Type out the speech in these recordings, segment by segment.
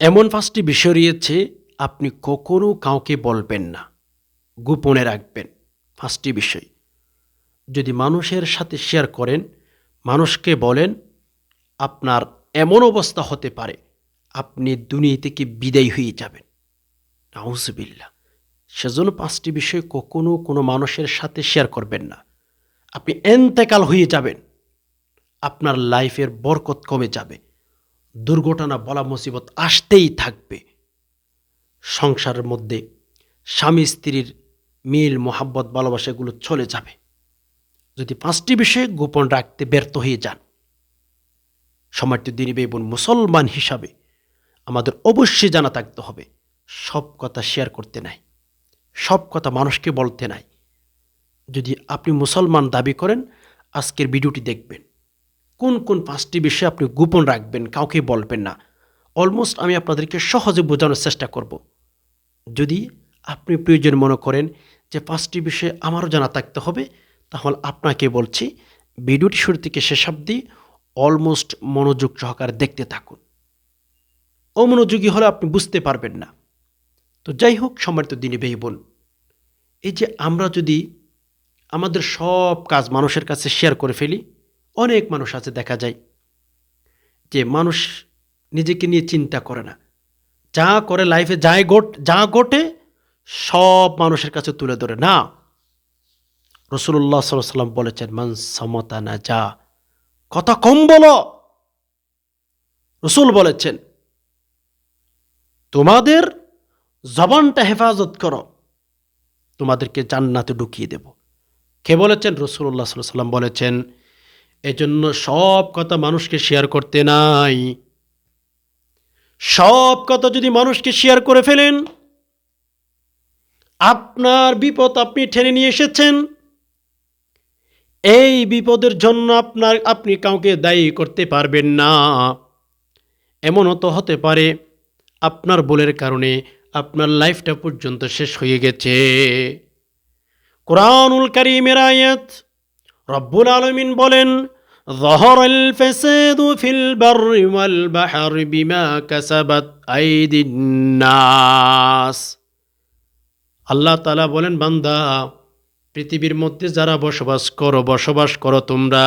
এমন পাঁচটি বিষয় রয়েছে, আপনি কখনো কাউকে বলবেন না, গোপনে রাখবেন পাঁচটি বিষয়। যদি মানুষের সাথে শেয়ার করেন, মানুষকে বলেন, আপনার এমন অবস্থা হতে পারে, আপনি দুনিয়া থেকে বিদায় হয়ে যাবেন। নাউজবিল্লা সেজন্য পাঁচটি বিষয় কখনো কোনো মানুষের সাথে শেয়ার করবেন না। আপনি এন্তেকাল হয়ে যাবেন। আপনার লাইফের বরকত কমে যাবে। দুর্ঘটনা, বলা মুসিবত আসতেই থাকবে। সংসারের মধ্যে স্বামী স্ত্রীর মিল, মোহাব্বত, ভালোবাসা এগুলো চলে যাবে। যদি পাঁচটি বিষয়ে গোপন রাখতে ব্যর্থ হয়ে যান সমাজটি দিনী বেবুন মুসলমান হিসাবে আমাদের অবশ্যই জানা থাকতে হবে, সব কথা শেয়ার করতে নাই, সব কথা মানুষকে বলতে নাই। যদি আপনি মুসলমান দাবি করেন, আজকের ভিডিওটি দেখবেন। কোন কোন পাঁচটি বিষয় আপনি গোপন রাখবেন কাউকে বলবেন না। অলমোস্ট আমি আপনাদেরকে সহজে বোঝানোর চেষ্টা করব। যদি আপনি প্রয়োজন মনে করেন যে পাঁচটি বিষয় আমারও জানা থাকতে হবে, তাহলে আপনাকে বলছি, ভিডিওটি শুরু থেকে শেষ অবধি অলমোস্ট মনোযোগ সহকারে দেখতে থাকুন। অমনোযোগী হলে আপনি বুঝতে পারবেন না। তো যাই হোক, সম্মানিত দিনী ভাই বোন, এই যে আমরা যদি আমাদের সব কাজ মানুষের কাছে শেয়ার করে ফেলি অনেক মানুষ আছে, দেখা যায়, যে মানুষ নিজেকে নিয়ে চিন্তা করে না। যা করে লাইফে যাই গোট যা ঘটে, সব মানুষের কাছে তুলে ধরে। না, রসুল্লাহ সাল্লাম বলেছেন, মান সমতা না যা কথা কম বলো। রসুল বলেছেন, তোমাদের জবানটা হেফাজত করো, তোমাদেরকে জান্নাতে ঢুকিয়ে দেব। কে বলেছেন? রসুল্লাহ সাল্লাম বলেছেন এজন্য সব কথা মানুষকে শেয়ার করতে নাই। সব কথা যদি মানুষকে শেয়ার করে ফেলেন, আপনার বিপদ আপনি ঠেনে নিয়ে এসেছেন। এই বিপদের জন্য আপনার, আপনি কাউকে দায়ী করতে পারবেন না। এমনও তো হতে পারে, আপনার বলের কারণে আপনার লাইফটা পর্যন্ত শেষ হয়ে গেছে। কোরআনুল করিমের আয়াত রব্বুল আলমিন বলেন ظهر الفساد في البر والبحر بما كسبت أيدي الناس আল্লাহ তালা বলেন বান্দা পৃথিবীর মধ্যে যারা বসবাস করো বসবাস করো তোমরা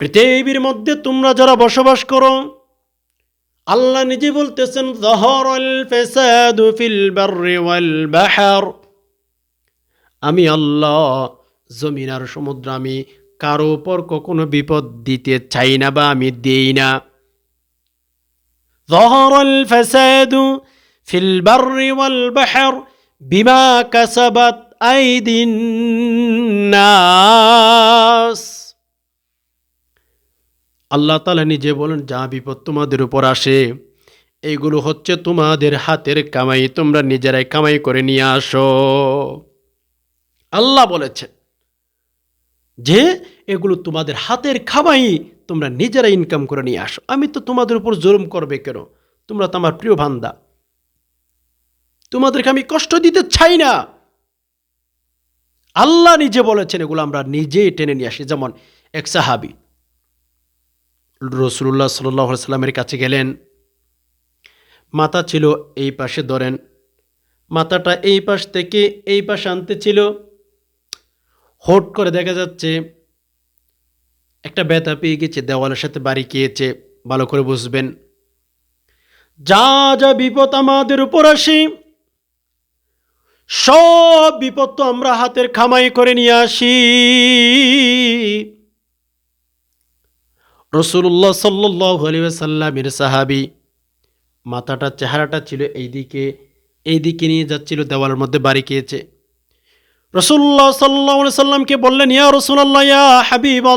পৃথিবীর মধ্যে তোমরা যারা বসবাস করো আল্লাহ নিজে বলতেছেন জহরল ফেসাদু ফিল বাররি ওয়াল বাহার আমি আল্লাহ জমিন আর সমুদ্র আমি কারো উপর কখনো বিপদ দিতে চাই না বা আমি দেই না ظهر الفساد في البر والبحر بما كسبت أيدي الناس আল্লাহ তালা নিজে বলেন যা বিপদ তোমাদের উপর আসে এইগুলো হচ্ছে তোমাদের হাতের কামাই তোমরা নিজেরাই কামাই করে নিয়ে আসো আল্লাহ বলেছেন যে এগুলো তোমাদের হাতের খামাই, তোমরা নিজেরা ইনকাম করে নিয়ে আসো। আমি তো তোমাদের উপর জুলুম করবে কেন? তোমরা তো আমার প্রিয় ভান্দা তোমাদেরকে আমি কষ্ট দিতে চাই না। আল্লাহ নিজে বলেছেন, এগুলো আমরা নিজেই টেনে নিয়ে আসি। যেমন এক সাহাবি রসুল্লাহ সাল্লাহ সাল্লামের কাছে গেলেন। মাথা ছিল এই পাশে, ধরেন। মাথাটা এই পাশ থেকে এই পাশে আনতে ছিল। হোট করে দেখা যাচ্ছে একটা ব্যথা পেয়ে গেছে, দেওয়ালের সাথে বাড়ি গিয়েছে, ভালো করে বুঝবেন। যা যা বিপদ আমাদের উপর আসে, সব বিপদ তো আমরা হাতের খামাই করে নিয়ে আসি। রসুল্লাহ সাল্লাহ আলী সাল্লামের সাহাবি, মাথাটা, চেহারাটা ছিল এইদিকে এইদিকে নিয়ে যাচ্ছিল, দেওয়ালের মধ্যে বাড়ি খেয়েছে রসুল্লাহ সাল্লাহ সাল্লামকে বললেন, ইয়া রসুল্লাহ ইয়া হাবিব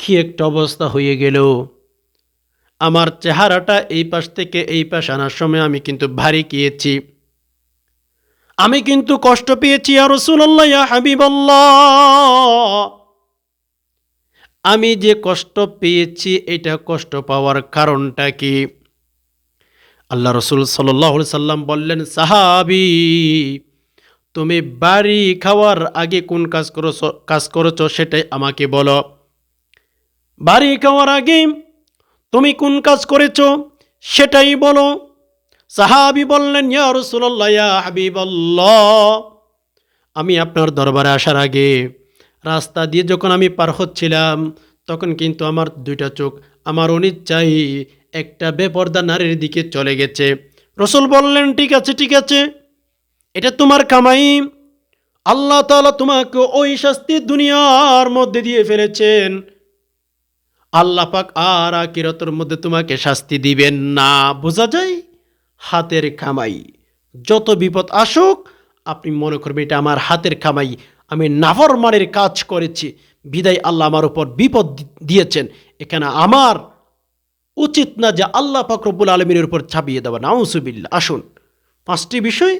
কি একটা অবস্থা হয়ে গেল। আমার চেহারাটা এই পাশ থেকে এই পাশ আনার সময় আমি কিন্তু ভারী গিয়েছি আমি কিন্তু কষ্ট পেয়েছি আর রসুল্লাহ ইয়া হাবিব আমি যে কষ্ট পেয়েছি, এটা কষ্ট পাওয়ার কারণটা কি? আল্লাহ রসুল সাল্লাহ সাল্লাম বললেন, সাহাবি, তুমি বাড়ি খাওয়ার আগে কোন কাজ করেছ কাজ করেছ সেটাই আমাকে বলো। বাড়ি খাওয়ার আগে তুমি কোন কাজ করেছ সেটাই বলো। সাহাবি বললেন, ইয়া রসুল্লাহ ইয়া হাবিবাল্লাহ, আমি আপনার দরবারে আসার আগে রাস্তা দিয়ে যখন আমি পার হচ্ছিলাম, তখন কিন্তু আমার দুইটা চোখ, আমার অনিচ্ছাই একটা বেপর্দা নারীর দিকে চলে গেছে। রসুল বললেন, ঠিক আছে ঠিক আছে, এটা তোমার কামাই। আল্লাহ তাআলা তোমাকে ওই শাস্তি দুনিয়ার মধ্যে দিয়ে ফেলেছেন। আল্লাহ পাক আর আকিরতের মধ্যে তোমাকে শাস্তি দিবেন না। বোঝা যায়, হাতের কামাই। যত বিপদ আসুক, আপনি মনে করবেন এটা আমার হাতের কামাই। আমি নাফরমানের কাজ করেছি। বিদায় আল্লাহ আমার উপর বিপদ দিয়েছেন। এখানে আমার উচিত না যে আল্লাহ পাক রব্বুল আলমিনের উপর ছাপিয়ে দেওয়া। নাউসুবিল্লা আসুন, পাঁচটি বিষয়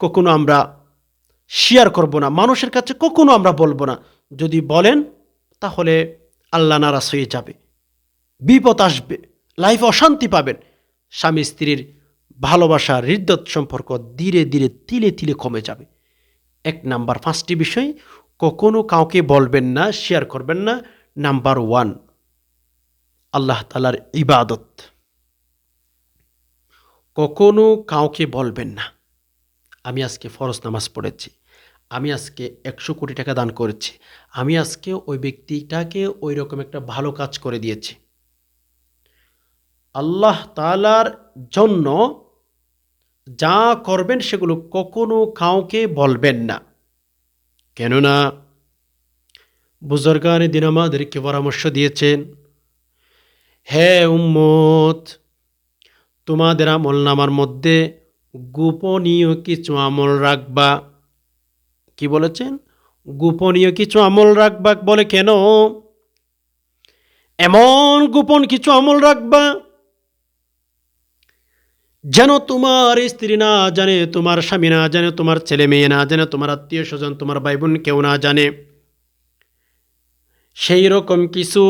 কখনো আমরা শেয়ার করব না, মানুষের কাছে কখনো আমরা বলব না। যদি বলেন, তাহলে আল্লাহ নারাজ হয়ে যাবে, বিপদ আসবে, লাইফ অশান্তি পাবেন। স্বামী স্ত্রীর ভালোবাসা হৃদ্যত সম্পর্ক ধীরে ধীরে তিলে তিলে কমে যাবে। এক নাম্বার, পাঁচটি বিষয় কখনো কাউকে বলবেন না শেয়ার করবেন না। নাম্বার ওয়ান আল্লাহ তালার ইবাদত। কখনো কাউকে বলবেন না, আমি আজকে ফরজ নামাজ পড়েছি, আমি আজকে একশো কোটি টাকা দান করেছি, আমি আজকে ওই ব্যক্তিটাকে ওই রকম একটা ভালো কাজ করে দিয়েছি। আল্লাহ তালার জন্য যা করবেন সেগুলো কখনো কাউকে বলবেন না। কেননা, বুজর্গানে দিন আমাদেরকে পরামর্শ দিয়েছেন হে উম্মত, তোমাদের আমল নামার মধ্যে গোপনীয় কিছু আমল রাখবা। কি বলেছেন? গোপনীয় কিছু আমল রাখবা বলে কেন? এমন গোপন কিছু আমল রাখবা যেন তোমার স্ত্রী না জানে, তোমার স্বামী না জানে, তোমার ছেলে মেয়ে না জানে, তোমার আত্মীয় স্বজন, তোমার ভাই বোন কেউ না জানে। সেই রকম কিছু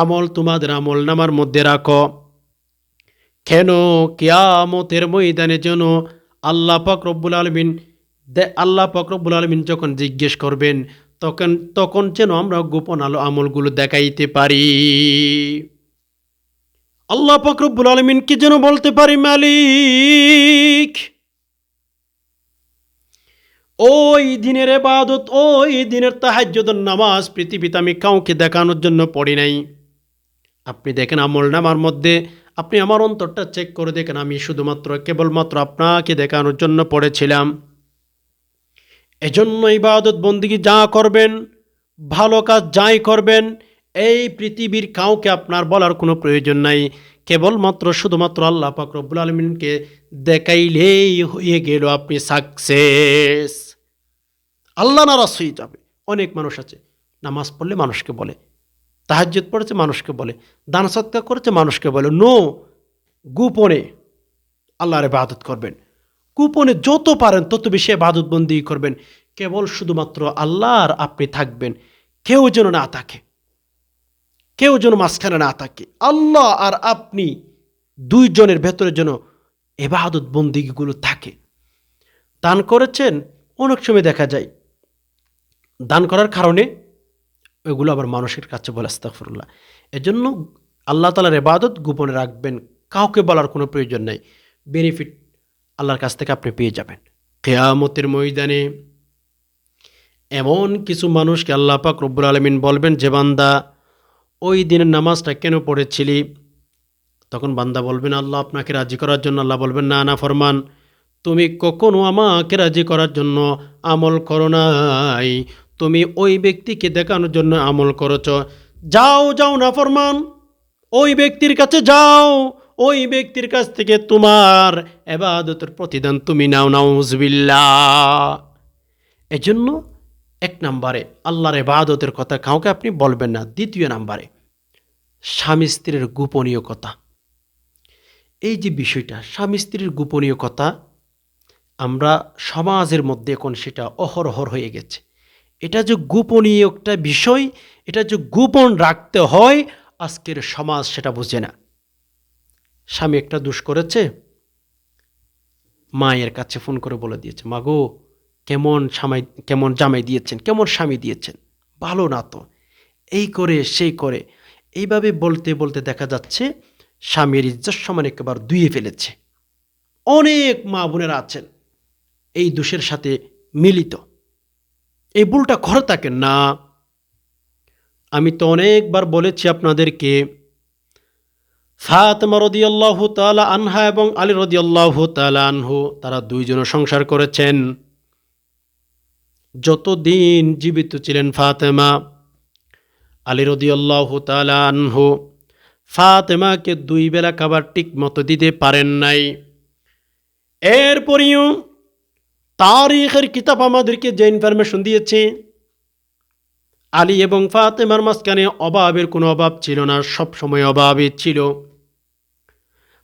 আমল তোমাদের আমল নামার মধ্যে রাখো। কেন? কেয়ামতের ময়দানে যেন আল্লাহ রব্বুল আলমিন আল্লাহ রব্বুল আলমিন যখন জিজ্ঞেস করবেন, তখন তখন যেন আমরা গোপন আলো আমলগুলো দেখাইতে পারি। আল্লাহ পাক রব্বুল আলমিনকে যেন বলতে পারি, মালিক? ওই দিনের এবাদত, ওই দিনের তাহাজ্জুদের নামাজ পৃথিবীতে আমি কাউকে দেখানোর জন্য পড়ি নাই। আপনি দেখেন আমল নামার মধ্যে আপনি আমার অন্তরটা চেক করে দেখেন, আমি শুধুমাত্র কেবলমাত্র আপনাকে দেখানোর জন্য পড়েছিলাম। এজন্য ইবাদত বন্দিগি যা করবেন, ভালো কাজ যাই করবেন, এই পৃথিবীর কাউকে আপনার বলার কোনো প্রয়োজন নাই। কেবলমাত্র শুধুমাত্র আল্লাহ রব্বুল আলমিনকে দেখাইলেই হয়ে গেল আপনি সাকসেস আল্লাহ নারাজ হয়ে যাবে। অনেক মানুষ আছে, নামাজ পড়লে মানুষকে বলে তাহাজ্জুদ পড়েছে, মানুষকে বলে। দান সৎকা করেছে, মানুষকে বলে। নো, গোপনে আল্লাহর ইবাদত করবেন। গোপনে যত পারেন, তত বেশি ইবাদত বন্দি করবেন। কেবল শুধুমাত্র আল্লাহ আর আপনি থাকবেন। কেউ যেন না থাকে। কেউ যেন মাঝখানে না থাকে। আল্লাহ আর আপনি দুইজনের ভেতরে যেন এবাদত বন্দিগুলো থাকে। দান করেছেন, অনেক সময় দেখা যায়, দান করার কারণে ওইগুলো আবার মানুষের কাছে বলে আস্তাফরুল্লাহ এজন্য আল্লাহ তালার এবাদত গোপনে রাখবেন, কাউকে বলার কোনো প্রয়োজন নাই। বেনিফিট আল্লাহর কাছ থেকে আপনি পেয়ে যাবেন। কেয়ামতের ময়দানে এমন কিছু মানুষকে আল্লাহ পাক রব্বুল আলমিন বলবেন, যে বান্দা, ওই দিনের নামাজটা কেন পড়েছিলি? তখন বান্দা বলবেন, আল্লাহ আপনাকে রাজি করার জন্য। আল্লাহ বলবেন, না না, ফরমান, তুমি কখনো আমাকে রাজি করার জন্য আমল করো নাই। তুমি ওই ব্যক্তিকে দেখানোর জন্য আমল করেছ। যাও যাও না ফরমান। ওই ব্যক্তির কাছে যাও। ওই ব্যক্তির কাছ থেকে তোমার এবাদতের প্রতিদান তুমি নাও নাউজবিল্লা এজন্য এক নম্বরে আল্লাহর এবাদতের কথা কাউকে আপনি বলবেন না, দ্বিতীয় নাম্বারে স্বামী স্ত্রীর গোপনীয় কথা। এই যে বিষয়টা, স্বামী স্ত্রীর গোপনীয় কথা, আমরা সমাজের মধ্যে এখন সেটা অহরহর হয়ে গেছে। এটা যে গোপনীয় একটা বিষয়, এটা যে গোপন রাখতে হয়, আজকের সমাজ সেটা বুঝে না। স্বামী একটা দোষ করেছে, মায়ের কাছে ফোন করে বলে দিয়েছে, মা গো, কেমন স্বামী, কেমন জামাই দিয়েছেন, কেমন স্বামী দিয়েছেন? ভালো না তো। এই করে, সেই করে। এইভাবে বলতে বলতে দেখা যাচ্ছে, স্বামীর ইজ্জত সমান একেবারে দুইয়ে ফেলেছে। অনেক মা বোনেরা আছেন, এই দোষের সাথে মিলিত। এই ভুলটা ঘরে থাকেন না। আমি তো অনেকবার বলেছি আপনাদেরকে, ফাতেমা রদিয়াল্লাহ তালা আনহা এবং আলী রদিয়াল্লাহ তালা আনহু, তারা দুইজনে সংসার করেছেন। যতদিন জীবিত ছিলেন ফাতেমা, আলী রদিয়াল্লাহ তালা আনহু, ফাতেমাকে দুই বেলা খাবার ঠিক মতো দিতে পারেন নাই। এরপরেও তারিখের কিতাব আমাদেরকে যে ইনফরমেশন দিয়েছে, আলী এবং ফাতেমার মাঝখানে অভাবের কোনো অভাব ছিল না, সব সময় অভাবে ছিল।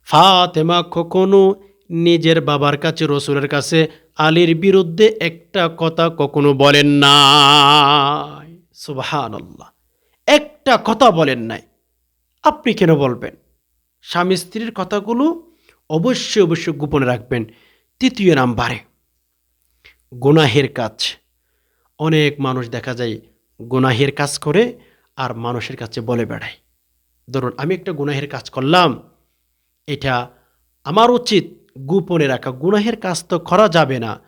ফাতেমা কখনো নিজের বাবার কাছে, রসুলের কাছে আলীর বিরুদ্ধে একটা কথা কখনো বলেন নাই। সুবাহান আল্লাহ একটা কথা বলেন নাই। আপনি কেন বলবেন? স্বামী স্ত্রীর কথাগুলো অবশ্যই অবশ্যই গোপনে রাখবেন। তৃতীয় নাম্বারে গুনাহের কাজ। অনেক মানুষ দেখা যায় গুনাহের কাজ করে আর মানুষের কাছে বলে বেড়ায়। ধরুন, আমি একটা গুনাহের কাজ করলাম, এটা আমার উচিত গোপনে রাখা। গুনাহের কাজ তো করা যাবে না।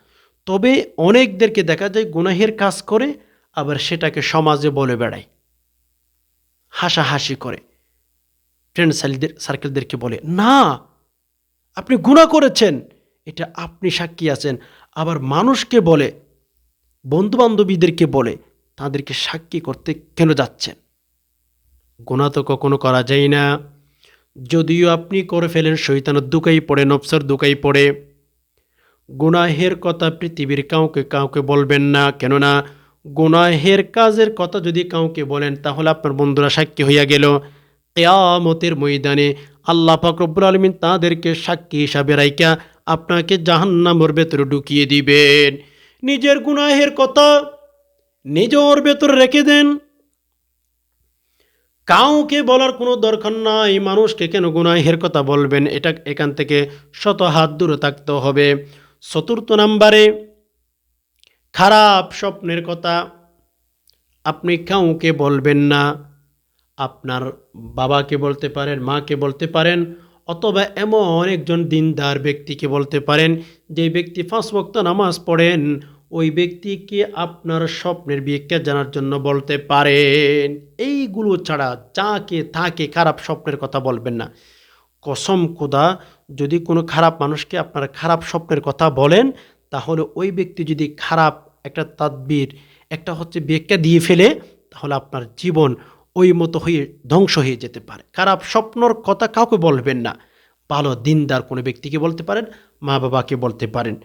তবে অনেকদেরকে দেখা যায় গুনাহের কাজ করে, আবার সেটাকে সমাজে বলে বেড়ায়। হাসাহাসি করে। ফ্রেন্ড সার্কেলদেরকে বলে, না, আপনি গুণা করেছেন। এটা আপনি সাক্ষী আছেন। আবার মানুষকে বলে, বন্ধুবান্ধবীদেরকে বলে তাদেরকে সাক্ষী করতে কেন যাচ্ছেন? গোনা তো কখনো করা যায় না। যদিও আপনি করে ফেলেন শৈতানের দুকাই পড়ে, নবসার দুকাই পড়ে। গুনাহের কথা পৃথিবীর কাউকে কাউকে বলবেন না। কেননা গুনাহের কাজের কথা যদি কাউকে বলেন, তাহলে আপনার বন্ধুরা সাক্ষী হইয়া গেল। কেয়ামতের ময়দানে আল্লাহ ফাকরবুল আলমিন তাদেরকে সাক্ষী হিসাবে রাইকা আপনাকে জাহান্নামর ভেতরে ঢুকিয়ে দিবেন। নিজের গুনাহের কথা নিজের ভেতরে রেখে দেন। কাউকে বলার কোনো দরকার নাই, মানুষকে কেন গুনাহের কথা বলবেন? এটা এখান থেকে শত হাত দূরে থাকতে হবে। চতুর্থ নাম্বারে, খারাপ স্বপ্নের কথা আপনি কাউকে বলবেন না। আপনার বাবাকে বলতে পারেন, মাকে বলতে পারেন অথবা এমন একজন দিনদার ব্যক্তিকে বলতে পারেন, যে ব্যক্তি পাঁচ বক্ত নামাজ পড়েন, ওই ব্যক্তিকে আপনার স্বপ্নের বিয়েকে জানার জন্য বলতে পারেন। এইগুলো ছাড়া যাকে তাকে খারাপ স্বপ্নের কথা বলবেন না। কসম কোদা যদি কোনো খারাপ মানুষকে আপনার খারাপ স্বপ্নের কথা বলেন, তাহলে ওই ব্যক্তি যদি খারাপ একটা তাদবির, একটা হচ্ছে ব্যাখ্যা দিয়ে ফেলে, তাহলে আপনার জীবন ওই মতো হয়ে ধ্বংস হয়ে যেতে পারে। খারাপ স্বপ্নর কথা কাউকে বলবেন না। ভালো দিনদার কোনো ব্যক্তিকে বলতে পারেন, মা বাবাকে বলতে পারেন।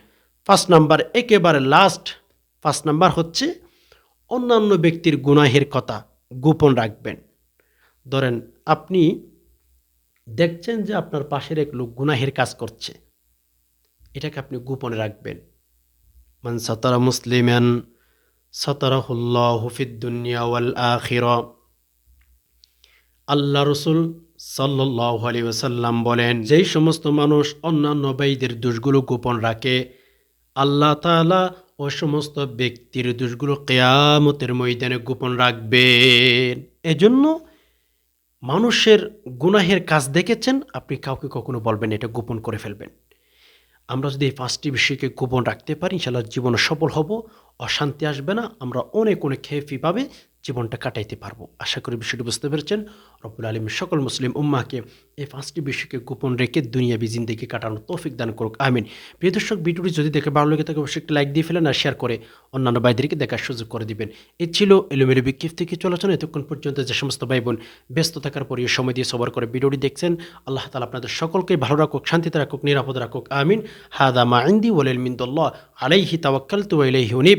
ফার্স্ট নাম্বার, একেবারে লাস্ট ফার্স্ট নাম্বার হচ্ছে অন্যান্য ব্যক্তির গুনাহের কথা গোপন রাখবেন। ধরেন আপনি দেখছেন যে আপনার পাশের এক লোক গুনাহের কাজ করছে। এটাকে আপনি গোপনে রাখবেন। মান সতরা মুসলিমান সতরাহুল্লাহ হুফিদ দুনিয়া ওয়াল আখিরা। আল্লাহ রসুল সাল্লাহ আলী ওসাল্লাম বলেন, যেই সমস্ত মানুষ অন্যান্য ব্যয়ীদের দোষগুলো গোপন রাখে, আল্লাহ তালা ও সমস্ত ব্যক্তির দোষগুলো কেয়ামতের ময়দানে গোপন রাখবেন। এজন্য মানুষের গুনাহের কাজ দেখেছেন, আপনি কাউকে কখনো বলবেন এটা গোপন করে ফেলবেন। আমরা যদি এই পাঁচটি বিষয়কে গোপন রাখতে পারি ইনশাল্লাহ জীবনে সফল হব, অশান্তি আসবে না, আমরা অনেক অনেক খেফিভাবে জীবনটা কাটাইতে পারব। আশা করি বিষয়টি বুঝতে পেরেছেন। রব্বুল আলম সকল মুসলিম উম্মাকে এই পাঁচটি বিষয়কে গোপন রেখে দুনিয়াবি জিন্দিগি কাটানোর তৌফিক দান করুক। আমিন। প্রিয় দর্শক, ভিডিওটি যদি দেখে ভালো লাগে তাকে অবশ্যই একটি লাইক দিয়ে ফেলেন আর শেয়ার করে অন্যান্য ভাইদেরকে দেখার সুযোগ করে দিবেন। এ ছিল এলোমেলো বিক্ষিপ থেকে চলাচল এতক্ষণ পর্যন্ত যে সমস্ত ভাই বোন ব্যস্ত থাকার পরে সময় দিয়ে সবার করে ভিডিওটি দেখছেন, আল্লাহ তালা আপনাদের সকলকে ভালো রাখুক, শান্তিতে রাখুক, নিরাপদ রাখুক। আমিন। হাদা মা ইন্দি ওয়ালিল মিন্দুল্লাহ আলাইহি তাওয়াক্কালতু ওয়া ইলাইহি উনিব।